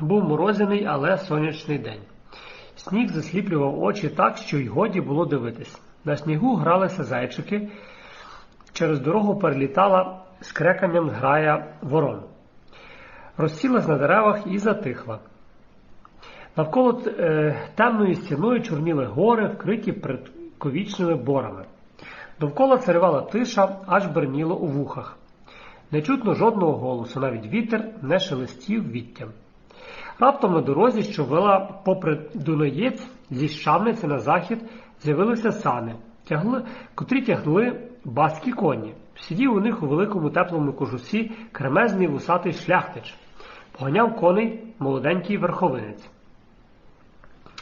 Був морозяний, але сонячний день. Сніг засліплював очі так, що й годі було дивитись. На снігу гралися зайчики, через дорогу перелітала з креканням зграя ворон. Розсілась на деревах і затихла. Навколо е, темною стіною чорніли гори, вкриті предковічними борами. Довкола царювала тиша, аж берніло у вухах. Не чутно жодного голосу, навіть вітер не шелестів віттям. Раптом на дорозі, що вела попри Дунаєць зі Щавниці на захід, з'явилися сани, тягли, котрі тягли баскі коні. Сидів у них у великому теплому кожусі кремезний вусатий шляхтич, поганяв коней молоденький верховинець.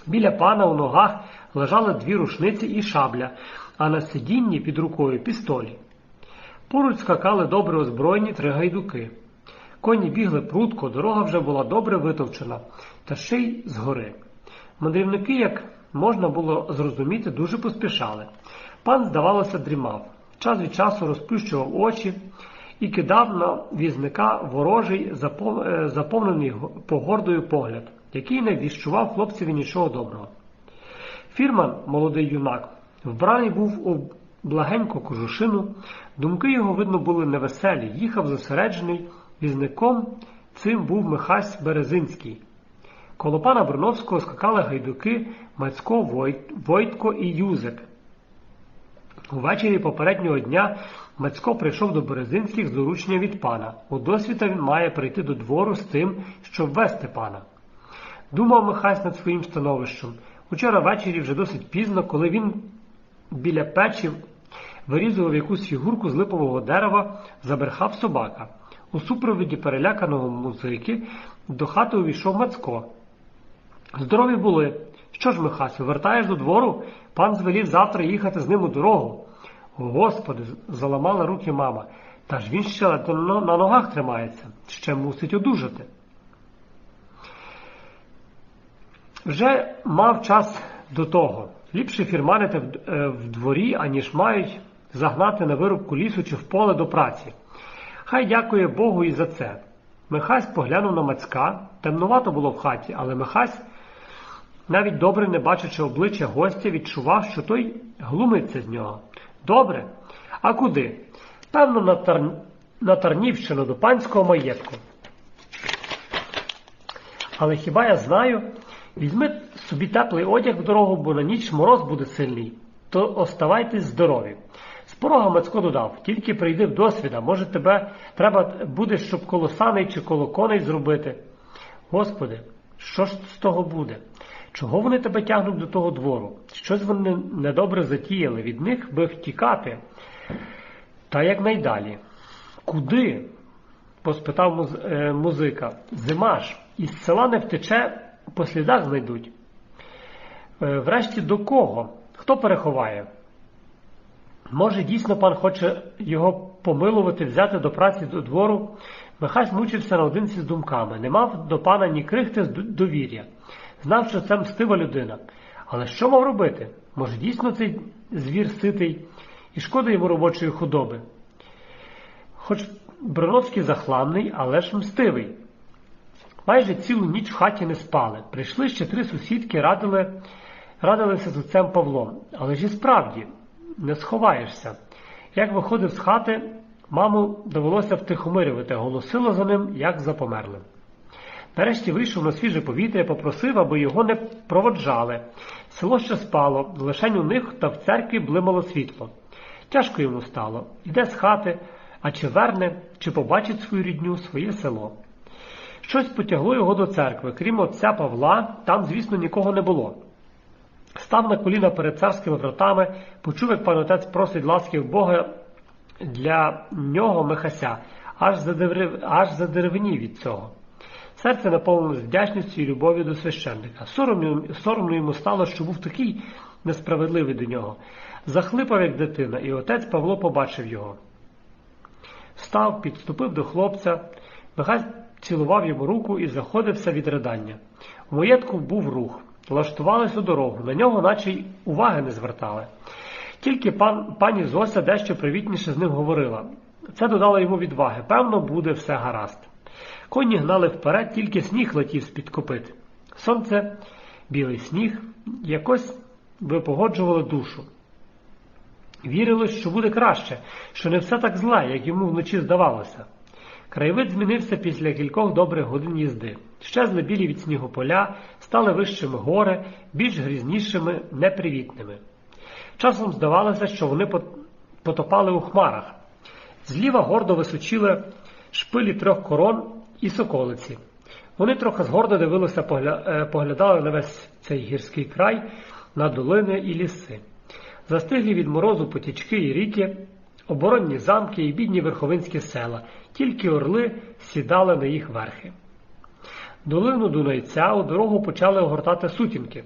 Біля пана у ногах лежали дві рушниці і шабля, а на сидінні під рукою пістолі. Поруч скакали добре озброєні три гайдуки. Коні бігли прудко, дорога вже була добре витовчена, та ще й згори. Мандрівники, як можна було зрозуміти, дуже поспішали. Пан, здавалося, дрімав. Час від часу розплющував очі і кидав на візника ворожий, заповнений погордою погляд, який не віщував хлопцеві нічого доброго. Фірман, молодий юнак, вбраний був у благеньку кожушину, думки його, видно, були невеселі, їхав зосереджений, візником цим був Михась Березинський. Коло пана Броновського скакали гайдуки Мацько, Войтко і Юзик. Увечері попереднього дня Мацько прийшов до Березинських з доручення від пана. У досвіта він має прийти до двору з тим, щоб вести пана. Думав Михась над своїм становищем. Учора ввечері вже досить пізно, коли він біля печі вирізував якусь фігурку з липового дерева, заберхав собака. У супровіді переляканого музики до хати увійшов Мацько. Здорові були. Що ж, Михасю, вертаєш до двору? Пан звелів завтра їхати з ним у дорогу. Господи, заламала руки мама. Та ж він ще на ногах тримається, ще мусить одужати. Вже мав час до того. Ліпше фірманити в дворі, аніж мають загнати на вирубку лісу чи в поле до праці. Хай дякує Богу і за це. Михась поглянув на Мацька. Темнувато було в хаті, але Михась, навіть добре не бачачи обличчя гостя, відчував, що той глумиться з нього. Добре? А куди? Певно, на, Тар... на Тарнівщину до панського маєтку. Але хіба я знаю? Візьми собі теплий одяг в дорогу, бо на ніч мороз буде сильний, то оставайтесь здорові. З порога Мацько додав, тільки прийди в досвіда, може тебе треба буде, щоб коло саней чи коло коней зробити. Господи, що ж з того буде? Чого вони тебе тягнуть до того двору? Щось вони недобре затіяли, від них би втікати. Та якнайдалі. Куди? поспитав е, музика. Зима ж, із села не втече, по слідах знайдуть. Е, врешті до кого? Хто переховає? Може, дійсно пан хоче його помилувати, взяти до праці до двору. Михась мучився наодинці з думками, не мав до пана ні крихти довір'я. Знав, що це мстива людина. Але що мав робити? Може, дійсно цей звір ситий і шкода йому робочої худоби. Хоч Броновський захламний, але ж мстивий. Майже цілу ніч в хаті не спали. Прийшли ще три сусідки, радили, радилися з отцем Павлом. Але ж і справді не сховаєшся. Як виходив з хати, маму довелося втихомирювати, голосило за ним, як за померлим. Нарешті вийшов на свіже повітря, попросив, аби його не проводжали. Село ще спало, лишень у них та в церкві блимало світло. Тяжко йому стало. Йде з хати, а чи верне, чи побачить свою рідню, своє село. Щось потягло його до церкви. Крім отця Павла, там, звісно, нікого не було. Став на коліна перед царськими вратами, почув, як пан отець просить ласки в Бога для нього Михася, аж задерев... аж задеревнів від цього. Серце наповнилось вдячністю і любов'ю до священника. Соромно, соромно йому стало, що був такий несправедливий до нього. Захлипав, як дитина, і отець Павло побачив його. Став, підступив до хлопця, Михась цілував йому руку і заходився від ридання. У маєтку був рух. Влаштувались у дорогу, на нього наче й уваги не звертали. Тільки пан, пані Зося дещо привітніше з ним говорила. Це додало йому відваги. Певно, буде все гаразд. Коні гнали вперед, тільки сніг летів з-під копит. Сонце, білий сніг, якось випогоджувало душу. Вірилось, що буде краще, що не все так зле, як йому вночі здавалося. Краєвид змінився після кількох добрих годин їзди. Щезли білі від снігу поля, стали вищими гори, більш грізнішими, непривітними. Часом здавалося, що вони потопали у хмарах. Зліва гордо височили шпилі трьох корон і соколиці. Вони трохи згордо дивилися, е, поглядали на весь цей гірський край, на долини і ліси. Застиглі від морозу потічки і ріки, оборонні замки і бідні верховинські села, тільки орли сідали на їх верхи. Долину Дунайця у дорогу почали огортати сутінки.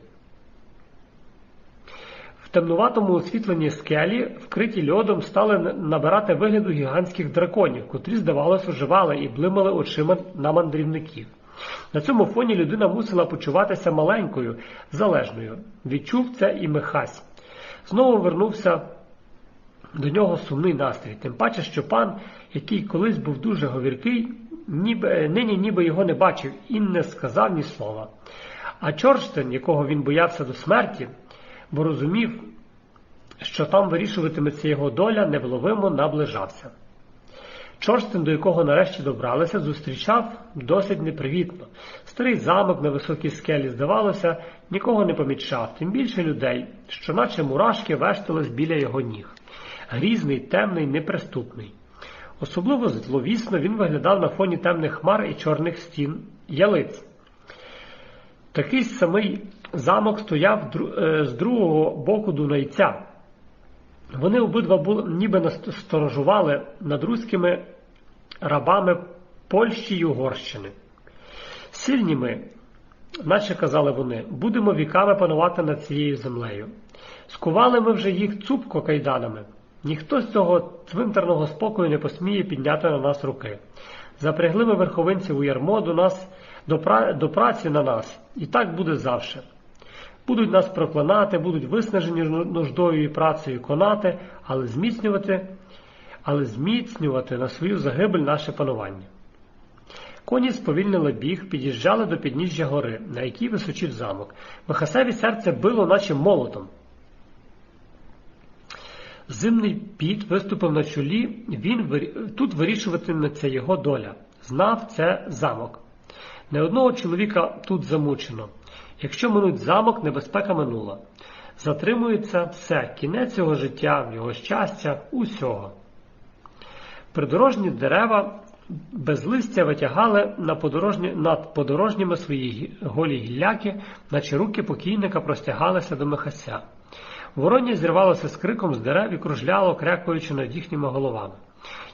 В темнуватому освітленні скелі, вкриті льодом, стали набирати вигляду гігантських драконів, котрі, здавалося, оживали і блимали очима на мандрівників. На цьому фоні людина мусила почуватися маленькою, залежною. Відчув це і Михась. Знову вернувся до нього сумний настрій, тим паче, що пан, який колись був дуже говіркий, ніби, нині ніби його не бачив і не сказав ні слова. А Чорштен, якого він боявся до смерті, бо розумів, що там вирішуватиметься його доля, невловимо наближався. Чорстин, до якого нарешті добралися, зустрічав досить непривітно. Старий замок на високій скелі, здавалося, нікого не помічав, тим більше людей, що наче мурашки вештались біля його ніг. Грізний, темний, неприступний. Особливо зловісно він виглядав на фоні темних хмар і чорних стін ялиць. Такий самий замок стояв е, з другого боку Дунайця. Вони обидва були, ніби насторожували над руськими рабами Польщі й Угорщини. Сильні ми, наче казали вони, будемо віками панувати над цією землею. Скували ми вже їх цупко кайданами. Ніхто з цього цвинтарного спокою не посміє підняти на нас руки. Запрягли ми верховинців у ярмо до нас, до, пра... до праці на нас, і так буде завше. Будуть нас проклинати, будуть виснажені нуждою і працею конати, але зміцнювати, але зміцнювати на свою загибель наше панування. Коні сповільнили біг, під'їжджали до підніжжя гори, на якій височив замок. Михасеві серце било, наче молотом. Зимний піт виступив на чолі, він тут вирішуватиметься його доля. Знав це замок. Не одного чоловіка тут замучено. Якщо минуть замок, небезпека минула. Затримується все, кінець його життя, його щастя, усього. Придорожні дерева без листя витягали на подорожні, над подорожніми свої голі гілляки, наче руки покійника простягалися до Михася. Вороння зірвалося з криком з дерев і кружляло, крякуючи над їхніми головами,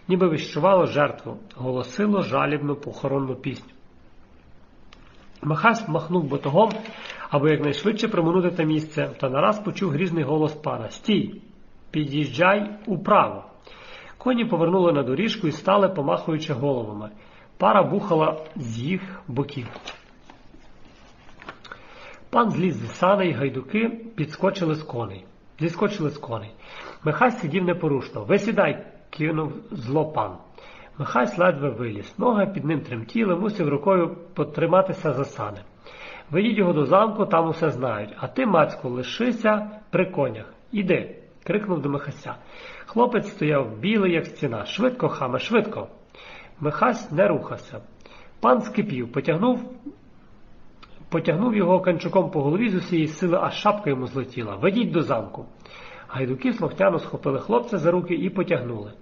ніби віщувало жертву, голосило жалібну похоронну пісню. Махась махнув ботогом, аби якнайшвидше проминути те місце, та нараз почув грізний голос пана Стій, під'їжджай управо. Коні повернули на доріжку і стали, помахуючи головами. Пара бухала з їх боків. Пан зліз з сани і гайдуки підскочили з коней. Зіскочили з коней. Михай сидів непорушно. Висідай, кинув зло пан. Михай ледве виліз. Ноги під ним тремтіли, мусив рукою потриматися за сани. Ведіть його до замку, там усе знають. А ти, Мацько, лишися при конях. Іди. крикнув до Михася. Хлопець стояв білий, як стіна. Швидко, хаме, швидко. Михась не рухався. Пан скипів, потягнув потягнув його канчуком по голові з усієї сили, аж шапка йому злетіла. Ведіть до замку. Гайдуки слухняно схопили хлопця за руки і потягнули.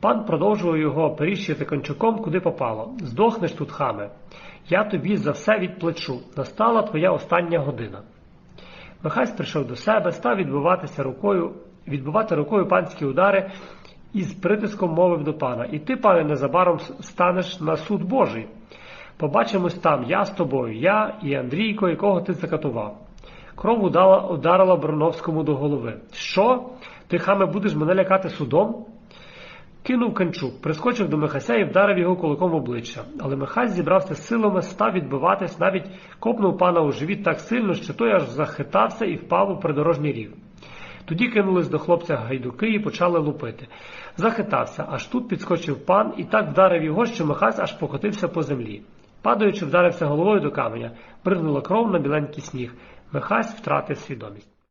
Пан продовжував його періщити кончуком, куди попало. Здохнеш тут, хаме. Я тобі за все відплачу. Настала твоя остання година. Михась прийшов до себе, став відбиватися рукою, відбивати рукою панські удари і з притиском мовив до пана І ти, пане, незабаром станеш на суд Божий. Побачимось там, я з тобою, я і Андрійко, якого ти закатував. Кров удала, ударила Броновському до голови. Що? Ти хаме будеш мене лякати судом? Кинув канчук, прискочив до Михася і вдарив його кулаком в обличчя. Але Михась зібрався з силами, став відбиватись, навіть копнув пана у живіт так сильно, що той аж захитався і впав у придорожній рів. Тоді кинулись до хлопця гайдуки і почали лупити. Захитався, аж тут підскочив пан і так вдарив його, що Михась аж покотився по землі. Падаючи, вдарився головою до каменя, бризнула кров на біленький сніг. Михась втратив свідомість.